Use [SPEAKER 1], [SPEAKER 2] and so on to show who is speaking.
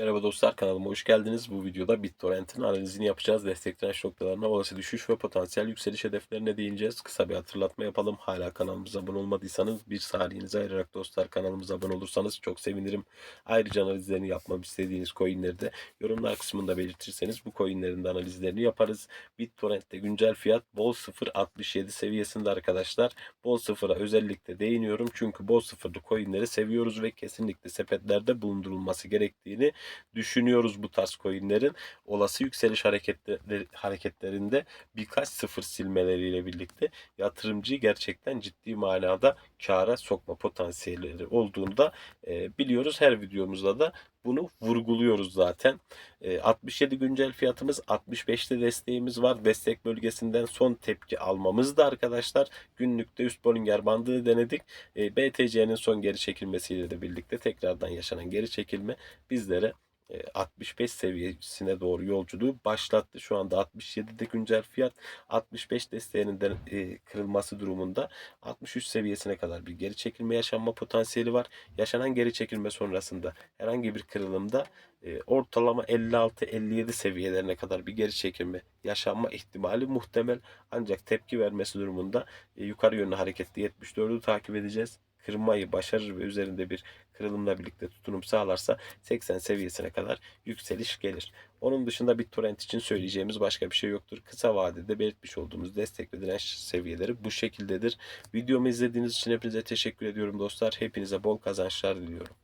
[SPEAKER 1] Merhaba dostlar kanalıma hoş geldiniz. Bu videoda BitTorrent'in analizini yapacağız. Destek direnç noktalarına, olası düşüş ve potansiyel yükseliş hedeflerine değineceğiz. Kısa bir hatırlatma yapalım. Hala kanalımıza abone olmadıysanız bir salihinizi ayırarak dostlar kanalımıza abone olursanız çok sevinirim. Ayrıca analizlerini yapmamı istediğiniz coinleri de yorumlar kısmında belirtirseniz bu coinlerin de analizlerini yaparız. BitTorrent'te güncel fiyat bol 0.67 seviyesinde arkadaşlar. Bol sıfıra özellikle değiniyorum. Çünkü bol sıfırlı coinleri seviyoruz ve kesinlikle sepetlerde bulundurulması gerektiğini düşünüyoruz bu tarz coinlerin. Olası yükseliş hareketleri, hareketlerinde birkaç sıfır silmeleriyle birlikte yatırımcıyı gerçekten ciddi manada kâra sokma potansiyelleri olduğunu da e, biliyoruz. Her videomuzda da bunu vurguluyoruz zaten. E, 67 güncel fiyatımız 65'te desteğimiz var. Destek bölgesinden son tepki almamız da arkadaşlar. Günlükte üst Bollinger bandını denedik. E, BTC'nin son geri çekilmesiyle de birlikte tekrardan yaşanan geri çekilme bizlere 65 seviyesine doğru yolculuğu başlattı. Şu anda 67'de güncel fiyat 65 desteğinin de e, kırılması durumunda 63 seviyesine kadar bir geri çekilme yaşanma potansiyeli var. Yaşanan geri çekilme sonrasında herhangi bir kırılımda e, ortalama 56-57 seviyelerine kadar bir geri çekilme yaşanma ihtimali muhtemel. Ancak tepki vermesi durumunda e, yukarı yönlü hareketli 74'ü takip edeceğiz kırmayı başarır ve üzerinde bir kırılımla birlikte tutunum sağlarsa 80 seviyesine kadar yükseliş gelir. Onun dışında BitTorrent için söyleyeceğimiz başka bir şey yoktur. Kısa vadede belirtmiş olduğumuz destek ve direnç seviyeleri bu şekildedir. Videomu izlediğiniz için hepinize teşekkür ediyorum dostlar. Hepinize bol kazançlar diliyorum.